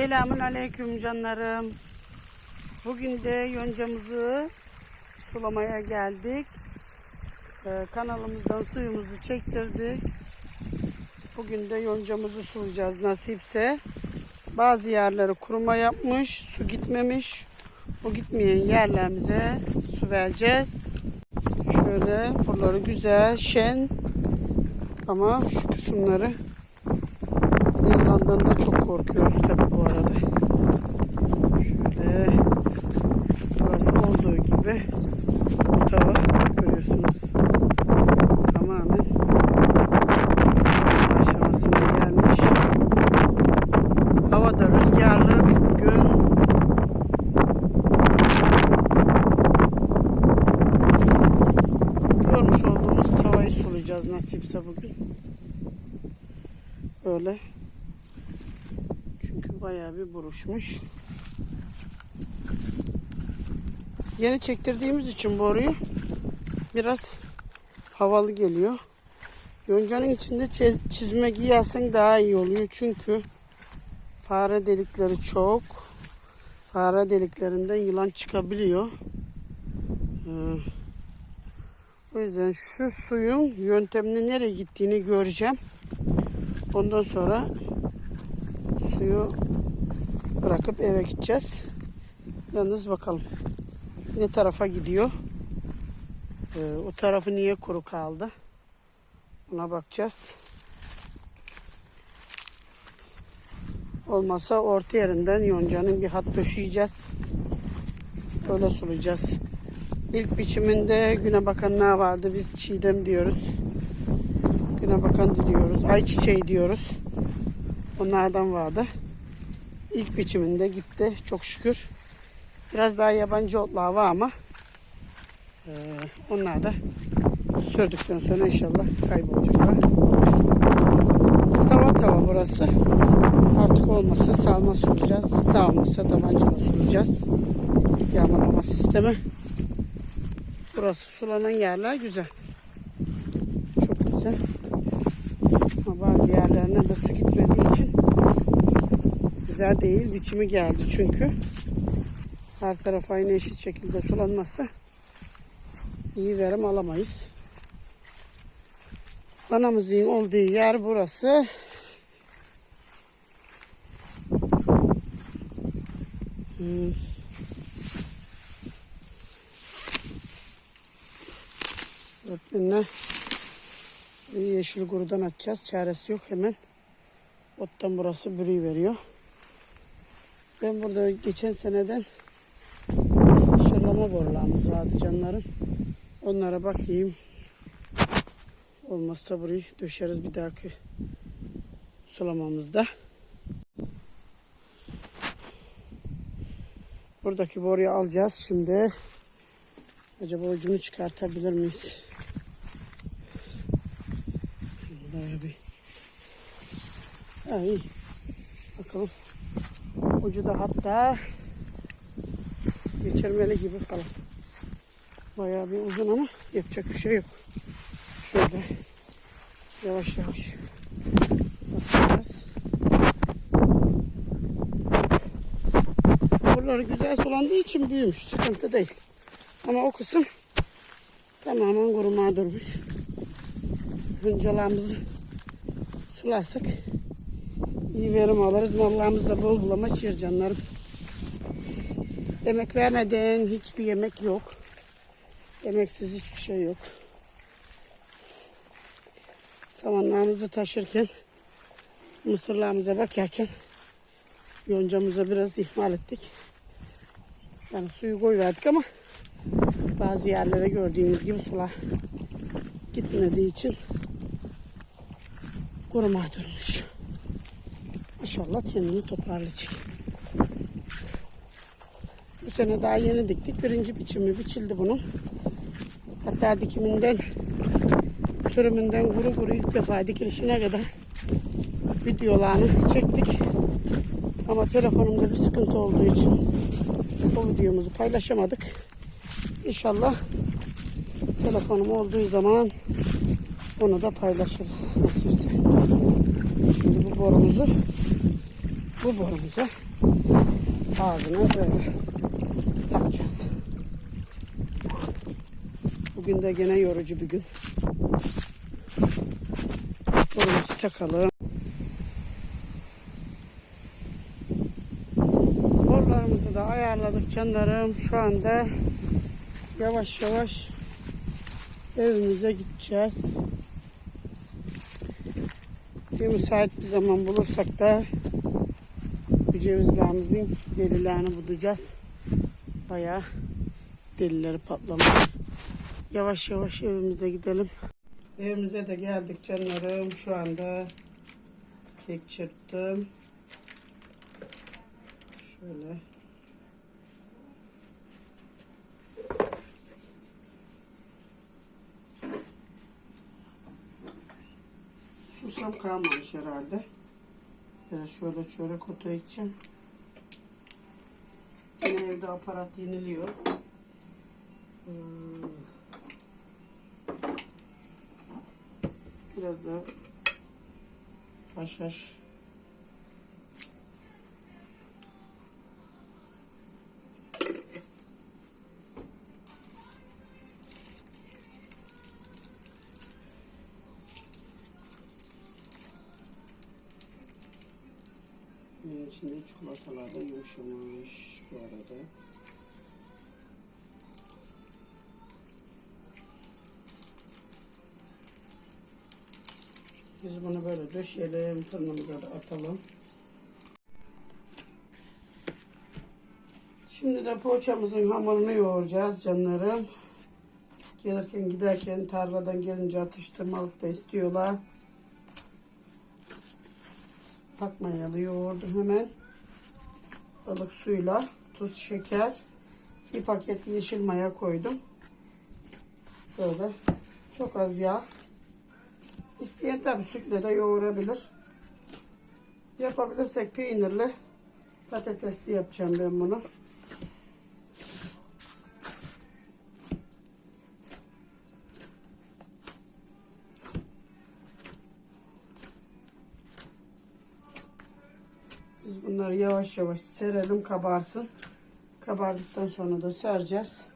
Selamun aleyküm canlarım. Bugün de yoncamızı sulamaya geldik. Ee, kanalımızdan suyumuzu çektirdik. Bugün de yoncamızı sulayacağız nasipse. Bazı yerleri kuruma yapmış, su gitmemiş. O gitmeyen yerlerimize su vereceğiz. Şöyle buraları güzel, şen. Ama şu kısımları Yılandan da çok korkuyoruz tabi bu arada. Şöyle burası olduğu gibi bu tava görüyorsunuz. Tamamen aşamasına gelmiş. Havada rüzgarlı gün. Görmüş olduğumuz tavayı sulayacağız nasipse bugün. Böyle buruşmuş. Yeni çektirdiğimiz için boruyu biraz havalı geliyor. Yoncanın içinde çiz- çizme giyersen daha iyi oluyor. Çünkü fare delikleri çok. Fare deliklerinden yılan çıkabiliyor. Ee, o yüzden şu suyun yöntemini nereye gittiğini göreceğim. Ondan sonra suyu bırakıp eve gideceğiz. Yalnız bakalım ne tarafa gidiyor. Ee, o tarafı niye kuru kaldı? Ona bakacağız. Olmasa orta yerinden yoncanın bir hat döşeyeceğiz. Öyle sulayacağız. İlk biçiminde güne bakan ne vardı? Biz çiğdem diyoruz. Güne bakan diyoruz. Ayçiçeği diyoruz. Onlardan vardı. İlk biçiminde gitti çok şükür. Biraz daha yabancı otlar var ama e, onlar da sürdükten sonra inşallah kaybolacaklar. Tava tava burası. Artık olmasa salma sulayacağız. Daha olmasa tabancalı sulayacağız. Yağmalama sistemi. Burası sulanan yerler güzel. Çok güzel. Ama bazı yerlerine de su gitmediği için güzel değil. Biçimi geldi çünkü. Her taraf aynı eşit şekilde sulanmazsa iyi verim alamayız. Anamızın olduğu yer burası. Hmm. Bir yeşil gurudan atacağız. Çaresi yok hemen. Ottan burası bürüyü veriyor. Ben burada geçen seneden şırlama borularımız vardı canlarım. Onlara bakayım. Olmazsa burayı döşeriz bir dahaki sulamamızda. Buradaki boruyu alacağız şimdi. Acaba ucunu çıkartabilir miyiz? Bayağı bir. Ha, iyi. Bakalım. Ucu da hatta geçirmeli gibi falan. Bayağı bir uzun ama yapacak bir şey yok. Şöyle yavaş yavaş basacağız. Buraları güzel sulandığı için büyümüş. Sıkıntı değil. Ama o kısım tamamen kurumaya durmuş. Hıncalarımızı sularsak iyi verim alırız. Mallarımız da bol bulama çiğir canlarım. Emek vermeden hiçbir yemek yok. Emeksiz hiçbir şey yok. Samanlarımızı taşırken, mısırlarımıza bakarken yoncamıza biraz ihmal ettik. Yani suyu koyverdik ama bazı yerlere gördüğünüz gibi sular gitmediği için kuruma durmuş. İnşallah kendini toparlayacak. Bu sene daha yeni diktik. Birinci biçimi biçildi bunun. Hatta dikiminden sürümünden kuru kuru ilk defa dikilişine kadar videolarını çektik. Ama telefonumda bir sıkıntı olduğu için o videomuzu paylaşamadık. İnşallah telefonum olduğu zaman onu da paylaşırız nasipse. Şimdi bu borumuzu bu borumuza Ağzına böyle takacağız. Bugün de gene yorucu bir gün. Borumuzu takalım. Borlarımızı da ayarladık canlarım. Şu anda yavaş yavaş evimize gideceğiz. Bir müsait bir zaman bulursak da cevizlerimizin delilerini budacağız. Bayağı delileri patlamış. Yavaş yavaş evimize gidelim. Evimize de geldik canlarım. Şu anda kek çırptım. Şöyle. Susam kalmamış herhalde. Biraz şöyle çörek otu içeceğim. Yine evde aparat yeniliyor. Hmm. Biraz da haşhaş. İçinde çikolatalar da yumuşamış bu arada. Biz bunu böyle döşeyelim, fırınımıza da atalım. Şimdi de poğaçamızın hamurunu yoğuracağız canlarım. Gelirken giderken tarladan gelince atıştırmalık da istiyorlar. Takmayalı yoğurdum hemen. Balık suyla, tuz, şeker, bir paket yeşil maya koydum. Böyle çok az yağ. İsteyen tabi sütle de yoğurabilir. Yapabilirsek peynirli patatesli yapacağım ben bunu. Biz bunları yavaş yavaş serelim kabarsın. Kabardıktan sonra da sereceğiz.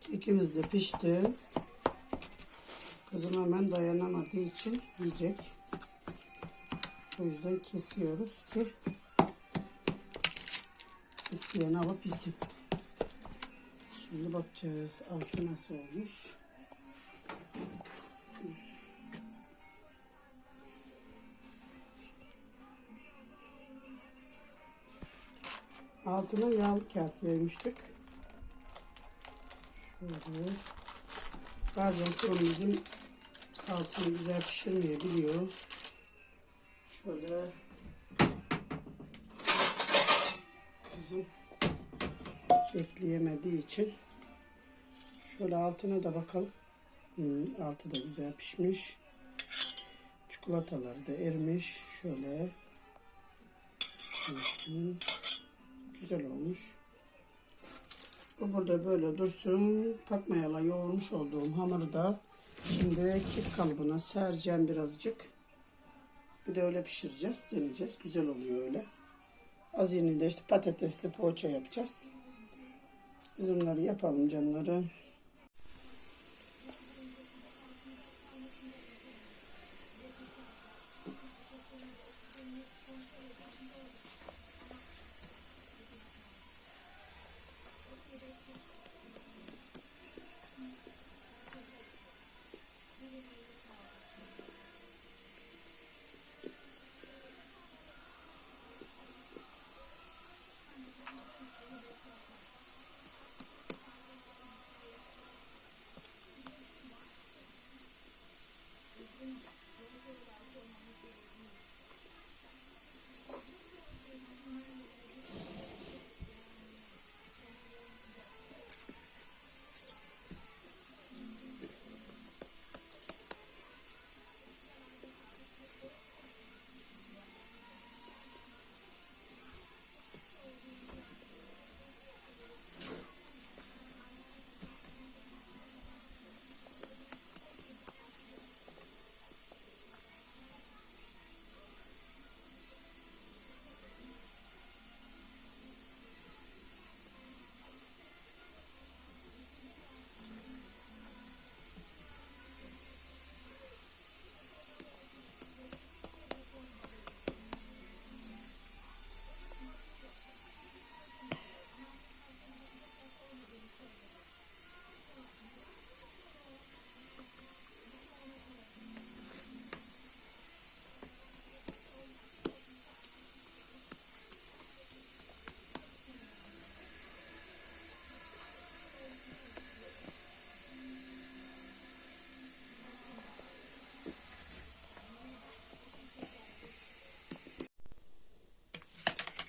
Kekimiz de pişti. Kızım hemen dayanamadığı için yiyecek. O yüzden kesiyoruz ki isteyen alıp yesin. Şimdi bakacağız altı nasıl olmuş. Altına yağlı kağıt yaymıştık. Şöyle. Bazen fırınımızın altını güzel pişirmeyebiliyor. Şöyle kızım bekleyemediği için şöyle altına da bakalım. Hmm, altı da güzel pişmiş. Çikolataları da erimiş. Şöyle. Hmm, güzel olmuş. Bu burada böyle dursun. Pakmayala yoğurmuş olduğum hamuru da şimdi kek kalıbına sereceğim birazcık. Bir de öyle pişireceğiz. Deneyeceğiz. Güzel oluyor öyle. Az de işte patatesli poğaça yapacağız. Biz onları yapalım canlarım.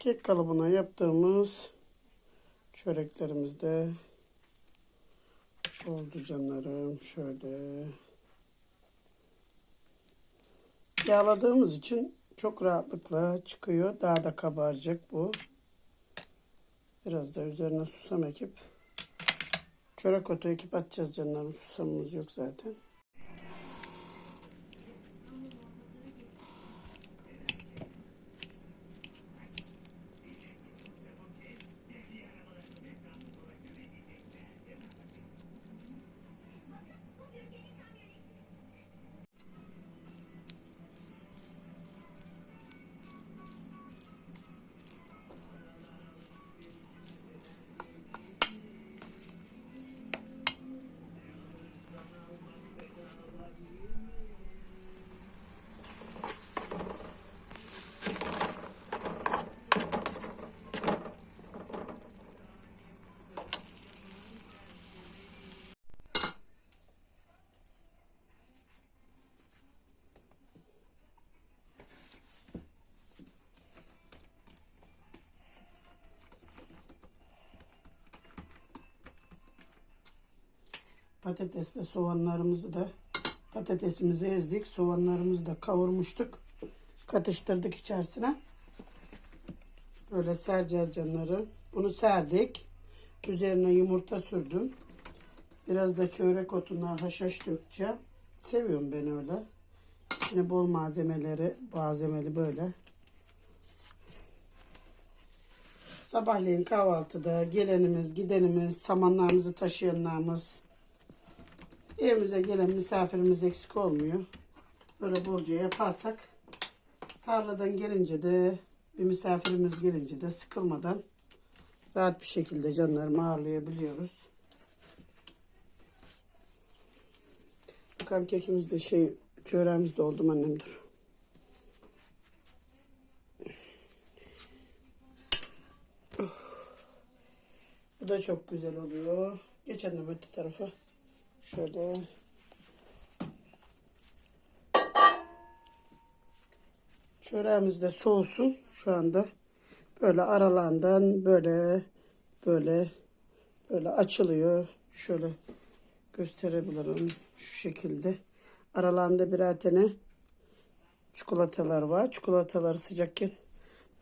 Kek kalıbına yaptığımız çöreklerimiz de oldu canlarım. Şöyle. Yağladığımız için çok rahatlıkla çıkıyor. Daha da kabaracak bu. Biraz da üzerine susam ekip çörek otu ekip atacağız canlarım. Susamımız yok zaten. Patatesle soğanlarımızı da patatesimizi ezdik. Soğanlarımızı da kavurmuştuk. Katıştırdık içerisine. Böyle sereceğiz canları. Bunu serdik. Üzerine yumurta sürdüm. Biraz da çörek otuna haşhaş dökeceğim. Seviyorum ben öyle. İçine bol malzemeleri, malzemeli böyle. Sabahleyin kahvaltıda gelenimiz, gidenimiz, samanlarımızı taşıyanlarımız, evimize gelen misafirimiz eksik olmuyor. Böyle bolca yaparsak tarladan gelince de bir misafirimiz gelince de sıkılmadan rahat bir şekilde canlarımı ağırlayabiliyoruz. Bakalım kekimiz de şey çöreğimiz de oldu annem dur. Bu da çok güzel oluyor. Geç annem öte tarafa. Şöyle. Çöreğimiz de soğusun şu anda. Böyle aralarından böyle böyle böyle açılıyor. Şöyle gösterebilirim şu şekilde. Aralarında birer tane çikolatalar var. Çikolataları sıcakken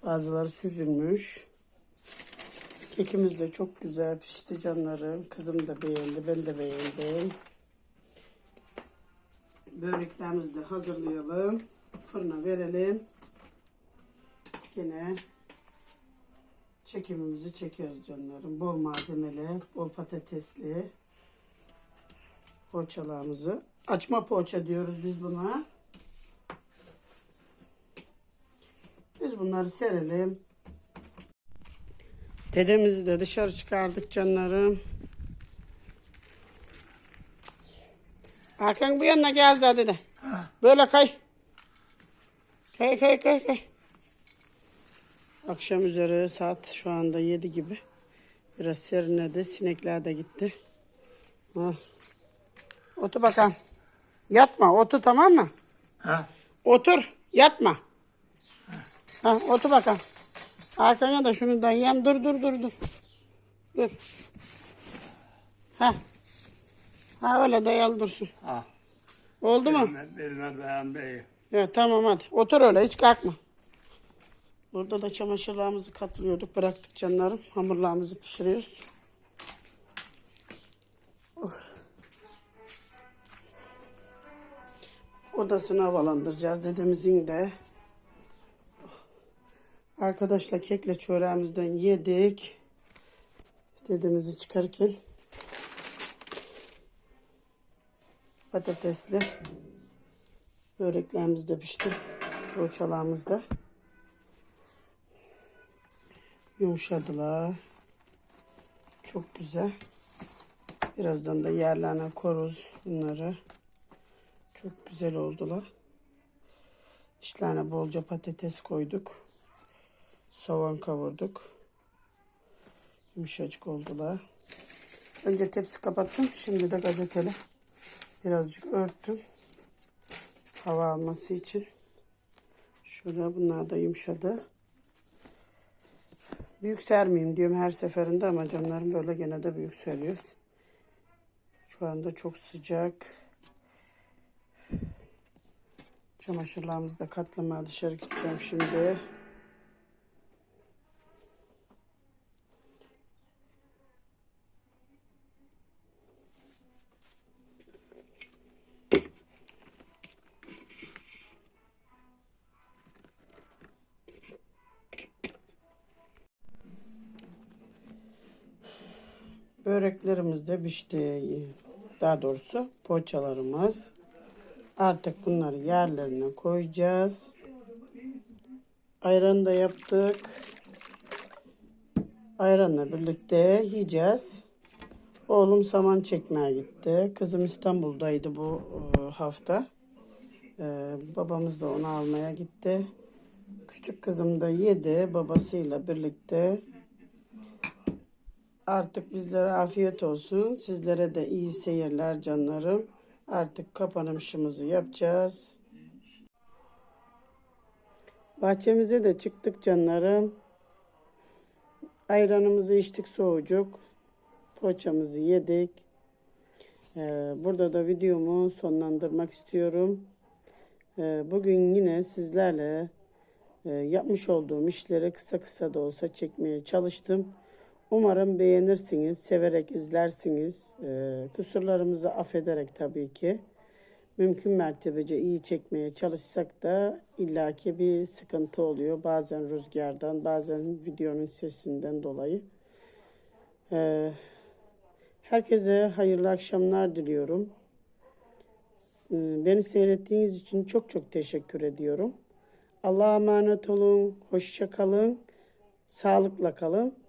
bazıları süzülmüş. Kekimiz de çok güzel pişti canlarım. Kızım da beğendi, ben de beğendim. Böreklerimizi de hazırlayalım. Fırına verelim. Yine çekimimizi çekiyoruz canlarım. Bol malzemeli, bol patatesli poğaçalarımızı. Açma poğaça diyoruz biz buna. Biz bunları serelim. Dedemizi de dışarı çıkardık canlarım. Arkan bu yanına geldi hadi de. Böyle kay. Kay kay kay kay. Akşam üzeri saat şu anda 7 gibi. Biraz serinledi. Sinekler de gitti. Ha. Otur bakalım. Yatma. Otur tamam mı? Ha? Otur. Yatma. Ha, otur bakalım. Arkana da şunu dayayım. Dur dur dur dur. Dur. Ha. Ha öyle dayalı dursun. Ha. Oldu mu? Birine dayandı iyi. Ya tamam hadi. Otur öyle hiç kalkma. Burada da çamaşırlarımızı katlıyorduk. Bıraktık canlarım. Hamurlarımızı pişiriyoruz. Oh. Odasını havalandıracağız dedemizin de. Arkadaşlar kekle çöreğimizden yedik. Dedemizi çıkarırken patatesli böreklerimiz de pişti. Poğaçalarımız da yumuşadılar. Çok güzel. Birazdan da yerlerine koruz bunları. Çok güzel oldular. İçlerine bolca patates koyduk. Soğan kavurduk. Yumuşacık oldular. Önce tepsi kapattım. Şimdi de gazeteli birazcık örttüm. Hava alması için. Şöyle bunlar da yumuşadı. Büyük sermeyeyim diyorum her seferinde ama canlarım böyle gene de büyük seriyoruz. Şu anda çok sıcak. Çamaşırlarımızı da katlamaya dışarı gideceğim şimdi. Böreklerimiz de pişti. Daha doğrusu poğaçalarımız. Artık bunları yerlerine koyacağız. Ayran da yaptık. Ayranla birlikte yiyeceğiz. Oğlum saman çekmeye gitti. Kızım İstanbul'daydı bu e, hafta. E, babamız da onu almaya gitti. Küçük kızım da yedi babasıyla birlikte. Artık bizlere afiyet olsun. Sizlere de iyi seyirler canlarım. Artık kapanışımızı yapacağız. Bahçemize de çıktık canlarım. Ayranımızı içtik soğucuk. Poğaçamızı yedik. Ee, burada da videomu sonlandırmak istiyorum. Ee, bugün yine sizlerle e, yapmış olduğum işleri kısa kısa da olsa çekmeye çalıştım. Umarım beğenirsiniz, severek izlersiniz. Ee, kusurlarımızı affederek tabii ki. Mümkün mertebece iyi çekmeye çalışsak da illaki bir sıkıntı oluyor. Bazen rüzgardan, bazen videonun sesinden dolayı. Ee, herkese hayırlı akşamlar diliyorum. Beni seyrettiğiniz için çok çok teşekkür ediyorum. Allah'a emanet olun, hoşça kalın, sağlıkla kalın.